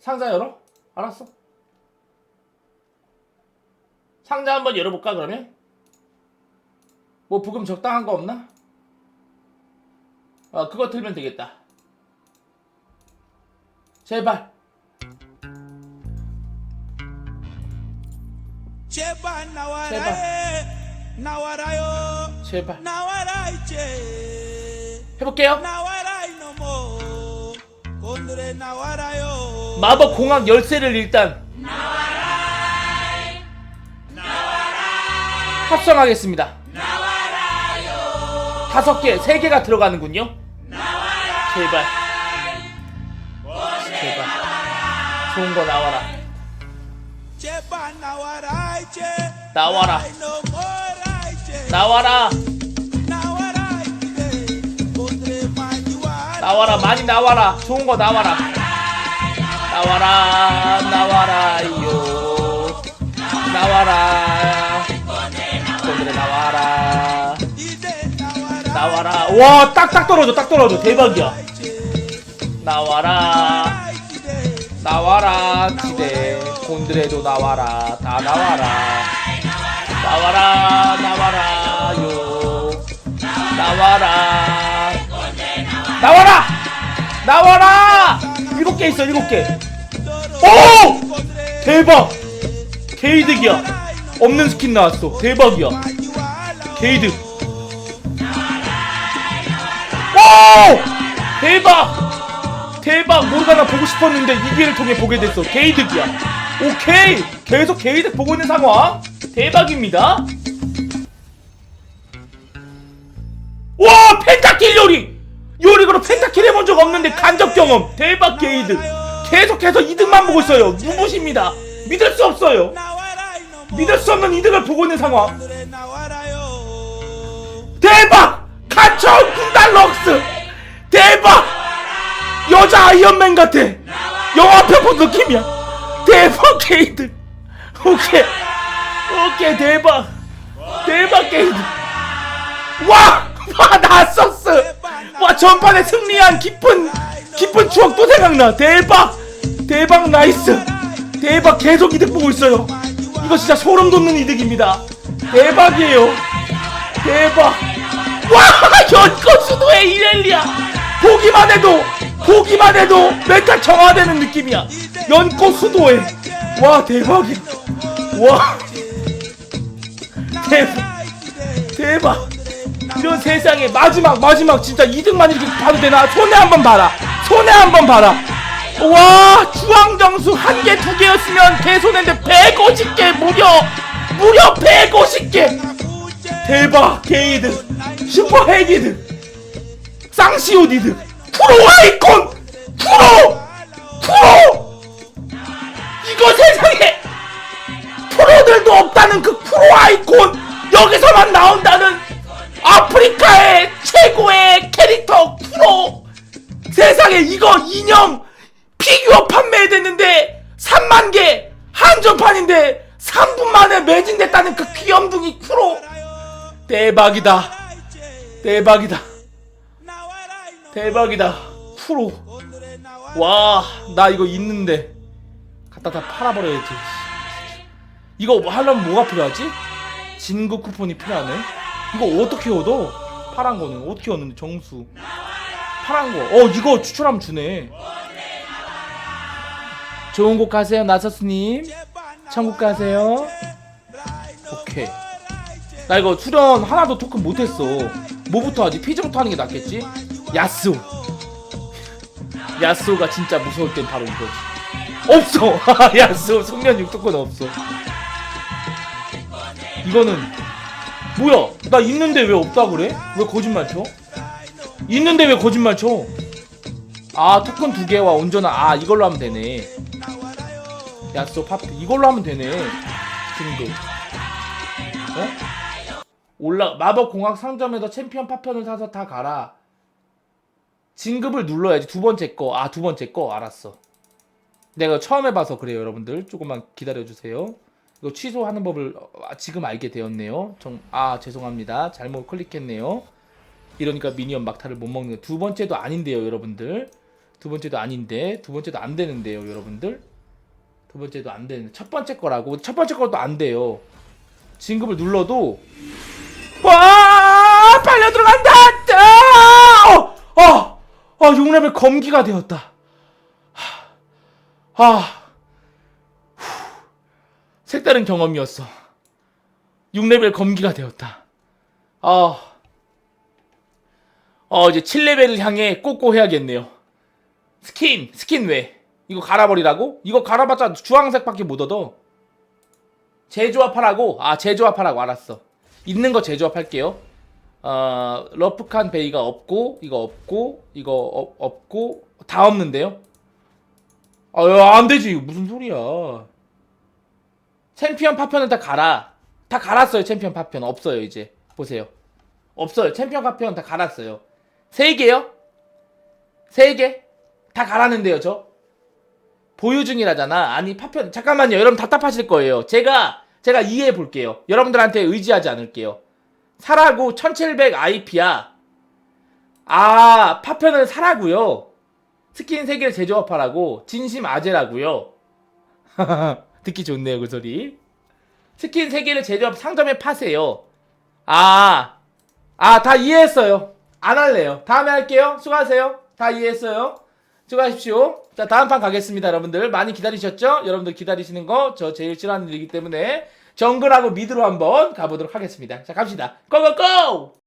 상자 열어? 알았어. 상자 한번 열어볼까 그러면? 뭐 부금 적당한 거 없나? 아 그거 들면 되겠다. 제발. 제발 나와라 제발. 해. 나와라요 제발. 나와라 이제 해볼게요. 나와라 이놈아 오늘의 나와라요 마법 공학 열쇠를 일단 합성하겠습니다. 다섯 개, 세 개가 들어가는군요. 제발. 제발. 좋은 거 나와라. 나와라 나와라. 나와라. 많이 나와라. 좋은 거 나와라. 나와라. 나와라요. 나와라. 오늘의 나와라. 나와라. 와, 딱딱 떨어져. 딱 떨어져. 대박이야. 나와라. 나와라. 기대. 곤드레도 나와라. 다 나와라. 나와라. 나와라요. 나와라. 나와라. 나와라. 개 있어. 일곱 개. 오! 대박. 게이득이야. 없는 스킨 나왔어. 대박이야. 게이득. 오! 대박! 대박! 모르가나 보고 싶었는데 이 기회를 통해 보게 됐어. 게이득이야. 오케이! 계속 게이득 보고 있는 상황. 대박입니다. 없는데 간접 경험. 대박 게이득. 계속해서 이득만 보고 있어요. 눈부십니다. 믿을 수 없어요. 믿을 수 없는 이득을 보고 있는 상황. 대박! 갇혀온 군단 럭스! 대박! 여자 아이언맨 같아! 영화 편보 느낌이야! 대박 게이드! 오케이! 오케이 대박! 대박 게이드! 와! 와 나소스! 와 전판에 승리한 기쁜 기쁜 추억 또 생각나! 대박! 대박 나이스! 대박 계속 이득 보고 있어요! 이거 진짜 소름 돋는 이득입니다! 대박이에요! 대박! 와! 연꽃 수도의 이렐리아! 보기만 해도, 보기만 해도 멘탈 정화되는 느낌이야! 연꽃 수도에! 와, 대박이야! 와! 대박! 대박! 이런 세상에 마지막, 마지막 진짜 2등만 이렇게 봐도 되나? 손에 한번 봐라! 손에 한번 봐라! 와! 주황정수 한 개, 두 개였으면 개손인데 150개 무려! 무려 150개! 대박 게이드 슈퍼 헤기드 쌍시오디드 프로 아이콘 프로 프로 이거 세상에 프로들도 없다는 그 프로 아이콘 여기서만 나온다 이거 인형 피규어 판매됐는데 3만 개 한정판인데 3분 만에 매진됐다는 그 귀염둥이 프로 대박이다. 대박이다. 대박이다. 프로. 와, 나 이거 있는데. 갖다 다 팔아버려야지. 이거 뭐 하려면 뭐가 필요하지? 진구 쿠폰이 필요하네. 이거 어떻게 얻어? 파란 거는 어떻게 얻는데 정수. 파란 거. 어, 이거 추천하면 주네. 좋은 곳 가세요, 나서스님. 천국 가세요. 오케이. 나 이거 출연 하나도 토큰 못했어. 뭐부터 하지? 피즈부터 하는 게 낫겠지? 야스오. 야스오가 진짜 무서울 땐 바로 이거지. 없어. 야스오 숙련 6토큰 없어. 이거는 뭐야? 나 있는데 왜 없다 그래? 왜 거짓말 쳐? 있는데 왜 거짓말 쳐? 아 토큰 두 개와 온전한 아 이걸로 하면 되네. 야스오 파트 이걸로 하면 되네. 지금도. 어? 올라 마법 공학 상점에서 챔피언 파편을 사서 다 가라. 진급을 눌러야지 두 번째 거. 아 두 번째 거 알았어. 내가 처음 해봐서 그래요 여러분들. 조금만 기다려 주세요. 이거 취소하는 법을 어, 지금 알게 되었네요. 정, 아 죄송합니다. 잘못 클릭했네요. 이러니까 미니언 막타를 못 먹는 거. 두 번째도 아닌데요 여러분들. 두 번째도 아닌데 두 번째도 안 되는데요, 여러분들. 두 번째도 안 되는데 첫 번째 거라고 첫 번째 것도 안 돼요. 진급을 눌러도 와 빨려 들어간다. 아, 아, 아 6레벨 검기가 되었다. 하, 아, 후, 색다른 경험이었어. 6레벨 검기가 되었다. 아, 어 이제 7레벨을 향해 꼬꼬 해야겠네요. 스킨, 스킨 왜? 이거 갈아버리라고? 이거 갈아봤자 주황색밖에 못 얻어. 재조합하라고? 아, 재조합하라고 알았어. 있는 거 재조합할게요. 어, 러프칸 베이가 없고, 이거 없고, 이거 어, 없고, 다 없는데요? 아, 야, 안 되지. 무슨 소리야. 챔피언 파편은 다 갈아. 다 갈았어요, 챔피언 파편. 없어요, 이제. 보세요. 없어요. 챔피언 파편 다 갈았어요. 세 개요? 세 개? 다 갈았는데요, 저? 보유 중이라잖아. 아니, 파편, 잠깐만요. 여러분 답답하실 거예요. 제가, 제가 이해해 볼게요. 여러분들한테 의지하지 않을게요. 사라고 1700 IP야. 아, 파편을 사라고요. 스킨 3개를 재조합하라고. 진심 아재라고요. 듣기 좋네요, 그 소리. 스킨 3개를 제조합 상점에 파세요. 아, 아, 다 이해했어요. 안 할래요. 다음에 할게요. 수고하세요. 다 이해했어요. 수고하십시오. 자, 다음 판 가겠습니다, 여러분들. 많이 기다리셨죠? 여러분들 기다리시는 거 저 제일 싫어하는 일이기 때문에 정글하고 미드로 한번 가보도록 하겠습니다. 자, 갑시다. 고고고!